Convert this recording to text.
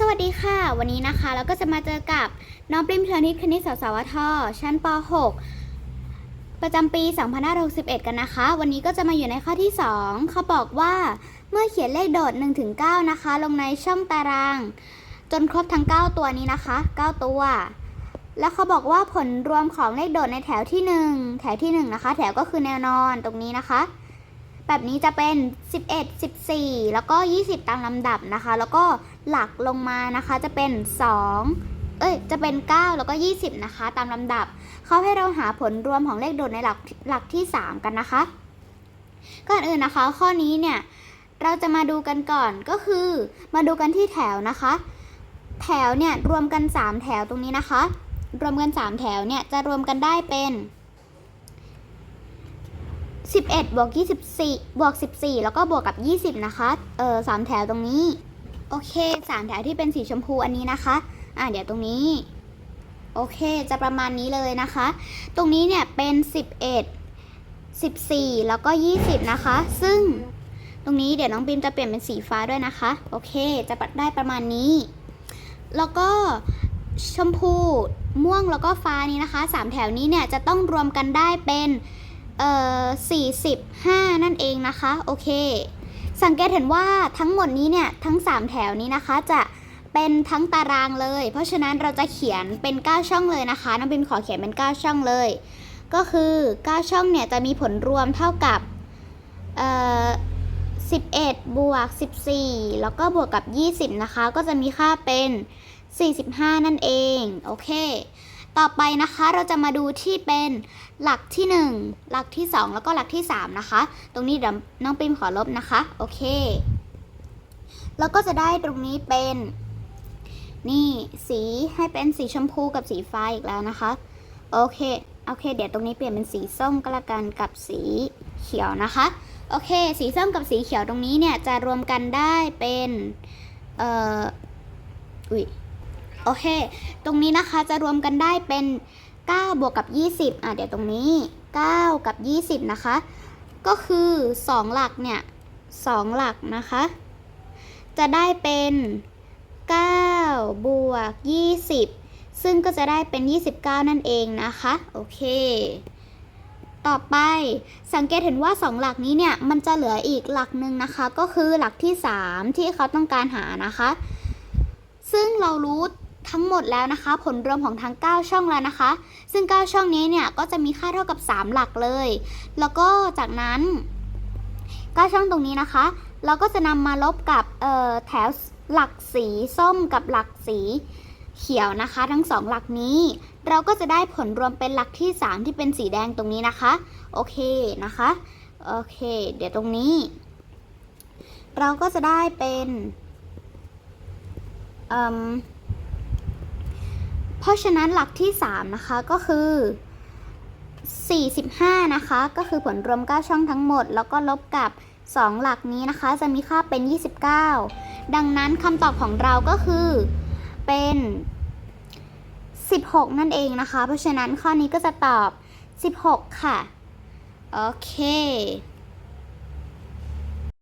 สวัสดีค่ะ วันนี้นะคะเราก็จะมาเจอกับน้องปริมเชนิดคณิตศาสตร์สวท ชั้นป .6 ประจำปี 2561 กันนะคะ วันนี้ก็จะมาอยู่ในข้อที่ 2 เขาบอกว่าเมื่อเขียนเลขโดด 1-9 นะคะ ลงในช่องตาราง จนครบทั้ง 9 ตัวนี้นะคะ 9 ตัว แล้วเขาบอกว่าผลรวมของเลขโดดในแถวที่ 1 แถวที่ 1 นะคะ แถวก็คือแนวนอนตรงนี้นะคะ แบบนี้จะเป็น 11 14 แล้วก็ 20 ตามลำดับนะคะ แล้วก็หลักลงมานะคะจะเป็น 2 เอ้ย จะเป็น 9 แล้วก็ 20 นะคะ ตามลำดับ เขาให้เราหาผลรวมของเลขโดดในหลักหลักที่ 3 กันนะคะ ก่อนอื่นนะคะ ข้อนี้เนี่ย เราจะมาดูกันก่อนก็คือ มาดูกันที่แถวนะคะ แถวเนี่ยรวมกัน 3 แถวตรงนี้นะคะ รวมกัน 3 แถวเนี่ยจะรวมกันได้เป็น 11บวก24บวก14 แล้วก็บวกกับ 20 นะคะ เออสามแถวตรงนี้ โอเคสามแถวที่เป็นสีชมพูอันนี้นะคะ อ่าเดี๋ยวตรงนี้ โอเค จะประมาณนี้เลยนะคะ ตรงนี้เนี่ยเป็น 11 14 แล้วก็ 20 นะคะ ซึ่งตรงนี้เดี๋ยวน้องบิมจะเปลี่ยนเป็นสีฟ้าด้วยนะคะ โอเค จะได้ประมาณนี้ แล้วก็ชมพูม่วงแล้วก็ฟ้านี้นะคะสามแถวนี้เนี่ยจะต้องรวมกันได้เป็น เอ่อ45 นั่นเองนะคะ โอเค สังเกตเห็นว่าทั้งหมดนี้เนี่ย ทั้ง 3 แถวนี้นะคะจะเป็นทั้งตารางเลย เพราะฉะนั้นเราจะเขียนเป็น 9 ช่องเลยนะคะ น้องบินขอเขียนเป็น 9 ช่องเลย ก็คือ 9 ช่องเนี่ยจะมีผลรวมเท่ากับเอ่อ11 บวก 14 แล้วก็บวกกับ 20 นะคะ ก็จะมีค่าเป็น 45 นั่นเอง โอเค ต่อไปนะคะเราจะมาดูที่เป็นหลักที่ 1 หลักที่ 2 แล้วก็หลักที่ 3 นะคะ ตรงนี้เดี๋ยวน้องปิมขอลบนะคะ โอเค แล้วก็จะได้ตรงนี้เป็น นี่สีให้เป็นสีชมพูกับสีฟ้าอีกแล้วนะคะ โอเค โอเค เดี๋ยวตรงนี้เปลี่ยนเป็นสีส้มก็แล้วกันกับสีเขียวนะคะ โอเค สีส้มกับสีเขียวตรงนี้เนี่ยจะรวมกันได้เป็น เอ่อ อุ้ย โอเค ตรงนี้นะคะจะรวมกันได้เป็น 9 บวกกับ 20 อะเดี๋ยวตรงนี้ 9 กับ 20 นะคะ ก็คือ 2 หลักเนี่ย2หลักนะคะ จะได้เป็น 9 บวก 20 ซึ่งก็จะได้เป็น 29 นั่นเองนะคะ โอเค ต่อไปสังเกตเห็นว่า 2 หลักนี้เนี่ย มันจะเหลืออีกหลักหนึ่งนะคะ ก็คือหลักที่ 3 ที่เขาต้องการหานะคะ ซึ่งเรารู้ ทั้งหมดแล้วนะคะ ผลรวมของทั้ง 9 ช่องแล้วนะคะ ซึ่ง 9 ช่องนี้เนี่ยก็จะมีค่าเท่ากับ 3 หลักเลย แล้วก็จากนั้น 9 ช่องตรงนี้นะคะ เราก็จะนำมาลบกับแถวหลักสีส้มกับหลักสีเขียวนะคะ ทั้ง 2 หลักนี้ เราก็จะได้ผลรวมเป็นหลักที่ 3 ที่เป็นสีแดงตรงนี้นะคะ โอเคนะคะ โอเค เดี๋ยวตรงนี้ เราก็จะได้เป็นอืม เพราะฉะนั้นหลักที่ 3 นะคะก็คือ 45 นะคะ ก็คือผลรวม 9 ช่องทั้งหมด แล้วก็ลบกับ 2 หลักนี้นะคะ จะมีค่าเป็น 29 ดังนั้นคำตอบของเราก็คือเป็น 16 นั่นเองนะคะ เพราะฉะนั้นข้อนี้ก็จะตอบ 16 ค่ะ โอเค